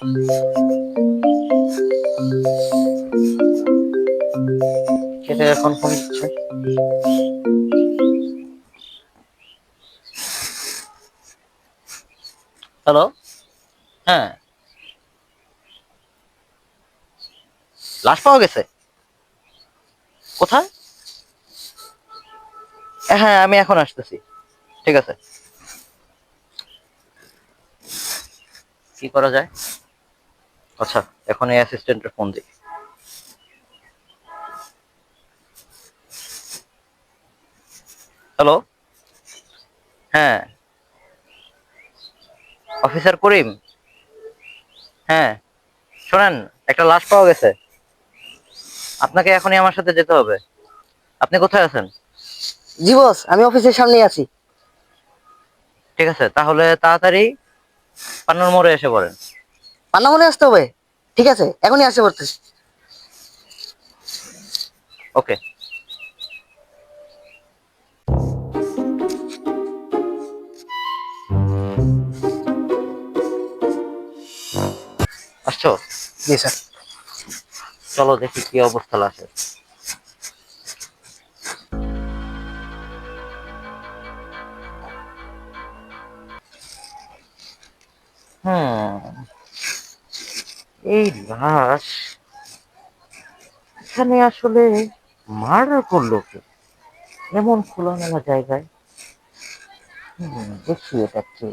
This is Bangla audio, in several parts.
সেটা এখন ফোন দিচ্ছে। হ্যালো? হ্যাঁ। লাশ পাওয়া গেছে? কোথায়? হ্যাঁ আমি এখন আসতেছি। ঠিক আছে। কি করা যায়? আচ্ছা এখন এই অ্যাসিস্ট্যান্টের ফোন দিই হ্যালো হ্যাঁ। অফিসার করিম হ্যাঁ। শোনেন একটা লাশ পাওয়া গেছে। আপনাকে এখনই আমার সাথে যেতে হবে। আপনি কোথায় আছেন? জি বস আমি অফিসের সামনে আছি। ঠিক আছে তাহলে তাড়াতাড়ি পান্নার মোড়ে এসে পড়েন। পান্না মনে আসতে হবে? ঠিক আছে? এখনই আসতে পারতেছি। ওকে আসছো? জি স্যার। চলো দেখি কি অবস্থা আছে। হুম। এই লাশ এখানে আসলে মার্ডার করল কে? এমন খোলামেলা জায়গায়? দেখি এটা কে।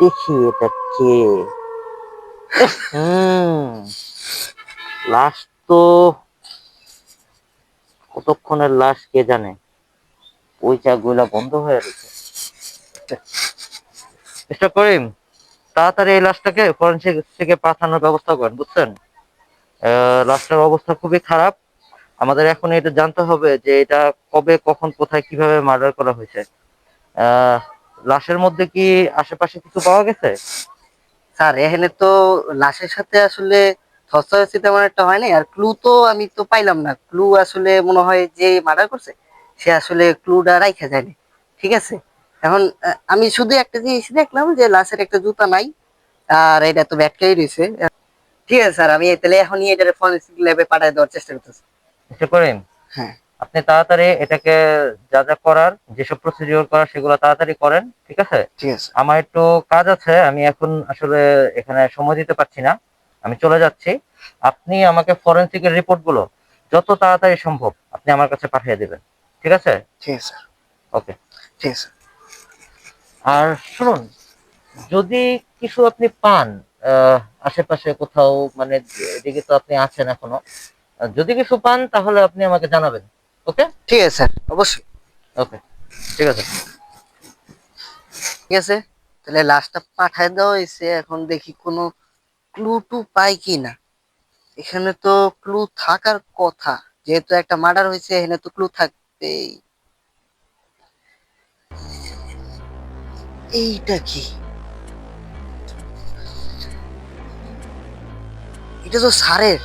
দেখি এটা কে? লাশ তো কতক্ষণের লাশ কে জানে? ওই চাগুলা বন্ধ হয়ে রয়েছে মিস্টার করিম তাড়াতাড়ি এই লাশটাকে ফরেন্সিক থেকে পাঠানোর ব্যবস্থা করেন, বুঝছেন? লাশটার অবস্থা খুবই খারাপ। আমাদের এখন এটা জানতে হবে যে এটা কবে, কখন, কোথায়, কীভাবে মার্ডার করা হয়েছে। লাশের মধ্যে কি আশেপাশে কিছু পাওয়া গেছে? স্যার, এখানে তো লাশের সাথে আসলে থসথসে তেমন একটা হয় নাই আর ক্লু তো আমি তো পাইলাম না। ক্লু আসলে মনে হয় যে মার্ডার করছে, সে আসলে ক্লুটা রাইখা যায়নি। ঠিক আছে? এখন আমি শুধু একটা জিনিস দেখলাম যে লাশের একটা জুতা নাই আর এটা তো ব্যাটকাই রয়েছে। ঠিক আছে স্যার আমি তাহলে এখনই এটা ফরেন্সিক ল্যাবে পাঠিয়ে দেওয়ার চেষ্টা করতেছি। করিম হ্যাঁ। আপনি তাড়াতাড়ি এটাকে যা যা করার যেসব প্রসিডিওর করার সেগুলো তাড়াতাড়ি করেন ঠিক আছে? ঠিক আছে। আমার একটু কাজ আছে আমি এখন আসলে এখানে সময় দিতে পারছি না আমি চলে যাচ্ছি। আপনি আমাকে ফরেন্সিকের রিপোর্টগুলো যত তাড়াতাড়ি সম্ভব আপনি আমার কাছে পাঠিয়ে দেবেন ঠিক আছে? ঠিক আছে ওকে। ঠিক আছে। আর শুনুন যদি কিছু আপনি পান আশেপাশে কোথাও মানে এদিকে তো আপনি আছেন এখনও যদি কিছু পান তাহলে আপনি আমাকে জানাবেন ওকে? ঠিক আছে স্যার অবশ্যই। ওকে ঠিক আছে। ঠিক আছে তাহলে লাস্টটা পাঠায় দেওয়া হয়েছে এখন দেখি কোনো ক্লু টু পাই কি না। এখানে তো ক্লু থাকার কথা যেহেতু একটা মার্ডার হয়েছে এখানে তো ক্লু থাকবেই। এইটা কি? এটা তো সারের।